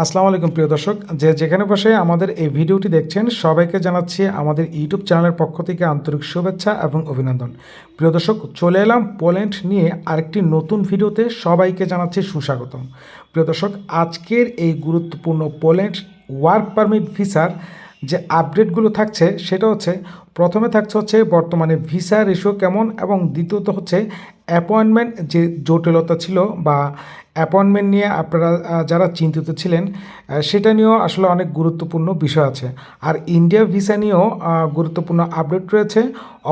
আসসালামু আলাইকুম, প্রিয় দর্শক। যে যেখানে বসে আমাদের এই ভিডিওটি দেখছেন, সবাইকে জানাচ্ছি আমাদের ইউটিউব চ্যানেলের পক্ষ থেকে আন্তরিক শুভেচ্ছা এবং অভিনন্দন। প্রিয় দর্শক, চলে এলাম পোল্যান্ড নিয়ে আরেকটি নতুন ভিডিওতে। সবাইকে জানাচ্ছি সুস্বাগতম। প্রিয় দর্শক, আজকের এই গুরুত্বপূর্ণ পোল্যান্ড ওয়ার্ক পারমিট ভিসার যে আপডেটগুলো থাকছে সেটা হচ্ছে, প্রথমে থাকছে হচ্ছে বর্তমানে ভিসা রেশিও কেমন এবং দ্বিতীয়ত হচ্ছে অ্যাপয়েন্টমেন্ট যে জটিলতা ছিল বা অ্যাপয়েন্টমেন্ট নিয়ে আপনারা যারা চিন্তিত ছিলেন সেটা নিয়েও আসলে অনেক গুরুত্বপূর্ণ বিষয় আছে। আর ইন্ডিয়া ভিসা নিয়েও গুরুত্বপূর্ণ আপডেট রয়েছে।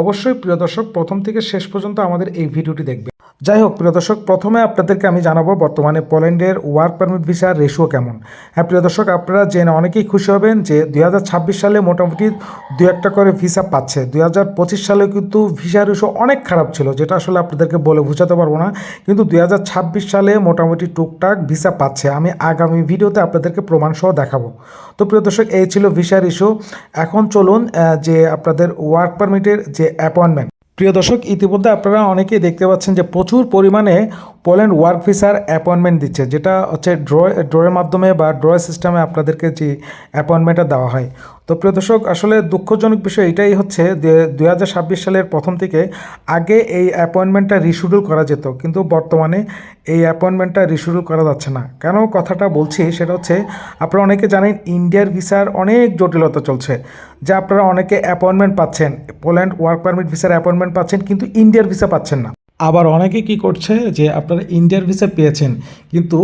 অবশ্যই প্রিয় দর্শক, প্রথম থেকে শেষ পর্যন্ত আমাদের এই ভিডিওটি দেখবে যাই হোক প্রিয় দর্শক, প্রথমে আপনাদেরকে আমি জানাব বর্তমানে পোল্যান্ডের ওয়ার্ক পারমিট ভিসার রেশিও কেমন। হ্যাঁ প্রিয় দর্শক, আপনারা জেনে অনেকেই খুশি হবেন যে দুই হাজার ছাব্বিশ সালে মোটামুটি দু একটা করে ভিসা পাচ্ছে। দু হাজার পঁচিশ সালে কিন্তু ভিসা রেশিও অনেক খারাপ ছিল, যেটা আসলে আপনাদেরকে বলে বোঝাতে পারব না। কিন্তু দুই হাজার ছাব্বিশ সালে মোটামুটি টুকটাক ভিসা পাচ্ছে। আমি আগামী ভিডিওতে আপনাদেরকে প্রমাণসহ দেখাবো। তো প্রিয় দর্শক, এই ছিল ভিসা ইস্যু এখন চলুন যে আপনাদের ওয়ার্ক পারমিটের যে অ্যাপয়েন্টমেন্ট প্রিয় দর্শক, ইতিমধ্যে আপনারা অনেকেই দেখতে পাচ্ছেন যে প্রচুর পরিমাণে পোল্যান্ড ওয়ার্ক ভিসার অ্যাপয়েন্টমেন্ট দিচ্ছে, যেটা হচ্ছে ড্র ড্রয়ের মাধ্যমে বা ড্র সিস্টেমে আপনাদেরকে যে অ্যাপয়েন্টমেন্টটা দেওয়া হয়। তো প্রিয় দর্শক, আসলে দুঃখজনক বিষয় এটাই হচ্ছে যে দু হাজার ছাব্বিশ সালের প্রথম থেকে আগে এই অ্যাপয়েন্টমেন্টটা রিশিডিউল করা যেত, কিন্তু বর্তমানে এই অ্যাপয়েন্টমেন্টটা রিশিডিউল করা যাচ্ছে না। কেন কথাটা বলছি সেটা হচ্ছে, আপনারা অনেকে জানেন ইন্ডিয়ার ভিসার অনেক জটিলতা চলছে, যা আপনারা অনেকে অ্যাপয়েন্টমেন্ট পাচ্ছেন, পোল্যান্ড ওয়ার্ক পারমিট ভিসার অ্যাপয়েন্টমেন্ট পাচ্ছেন, কিন্তু ইন্ডিয়ার ভিসা পাচ্ছেন না। আবার অনেকে কি করছে যে আপনারা ইন্ডিয়ার ভিসা পেয়েছেন, কিন্তু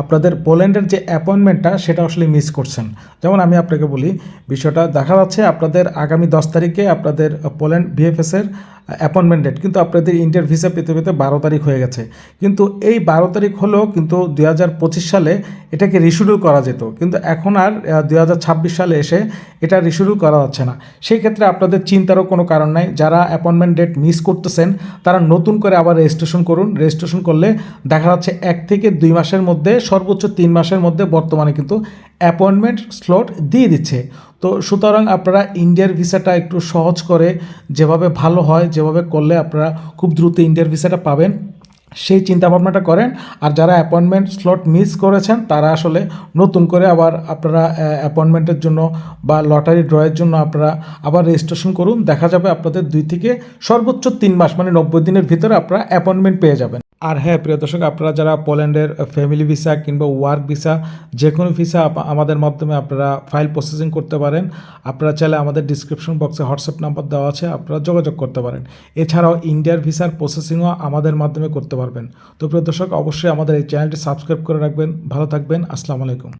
আপনাদের পোল্যান্ডের যে অ্যাপয়েন্টমেন্টটা সেটা আসলে মিস করছেন। যেমন আমি আপনাকে বলি, বিষয়টা দেখা যাচ্ছে আপনাদের আগামী দশ তারিখে আপনাদের পোল্যান্ড বিএফএসের অ্যাপয়েন্টমেন্ট ডেট কিন্তু আপনাদের ইন্ডিয়ার ভিসা পেতে পেতে বারো তারিখ হয়ে গেছে। কিন্তু এই বারো তারিখ হলেও কিন্তু দুই হাজার পঁচিশ সালে এটাকে রিশিডিউল করা যেত। কিন্তু এখন আর দুই হাজার ছাব্বিশ সালে এসে এটা রিশিডিউল করা যাচ্ছে না। সেই ক্ষেত্রে আপনাদের চিন্তারও কোনো কারণ নাই। যারা অ্যাপয়েন্টমেন্ট ডেট মিস করতেছেন, তারা নতুন করে আবার রেজিস্ট্রেশন করুন। রেজিস্ট্রেশন করলে দেখা যাচ্ছে এক থেকে দুই মাসের মধ্যে, সর্বোচ্চ তিন মাসের মধ্যে বর্তমানে কিন্তু অ্যাপয়েন্টমেন্ট স্লট দিয়ে দিচ্ছে। তো সুতরাং আপনারা ইন্ডিয়ার ভিসাটা একটু সহজ করে যেভাবে ভালো হয়, যেভাবে করলে আপনারা খুব দ্রুত ইন্ডিয়ার ভিসাটা পাবেন, সেই চিন্তা ভাবনাটা করেন। আর যারা অ্যাপয়েন্টমেন্ট স্লট মিস করেছেন, তারা আসলে নতুন করে আবার আপনারা অ্যাপয়েন্টমেন্টের জন্য বা লটারি ড্রয়ের জন্য আপনারা আবার রেজিস্ট্রেশন করুন। দেখা যাবে আপনাদের দুই থেকে সর্বোচ্চ তিন মাস মানে নব্বই দিনের ভিতরে আপনারা অ্যাপয়েন্টমেন্ট পেয়ে যাবেন। আর হ্যাঁ প্রিয় দর্শক, আপনারা যারা পোল্যান্ডের ফ্যামিলি ভিসা কিংবা ওয়ার্ক ভিসা যে কোনো ভিসা আমাদের মাধ্যমে আপনারা ফাইল প্রসেসিং করতে পারেন। আপনারা চাইলে আমাদের ডিসক্রিপশন বক্সে হোয়াটসঅ্যাপ নাম্বার দেওয়া আছে, আপনারা যোগাযোগ করতে পারেন। এছাড়াও ইন্ডিয়ার ভিসার প্রসেসিংও আমাদের মাধ্যমে করতে পারবেন। তো প্রিয় দর্শক, অবশ্যই আমাদের এই চ্যানেলটি সাবস্ক্রাইব করে রাখবেন। ভালো থাকবেন। আসসালামু আলাইকুম।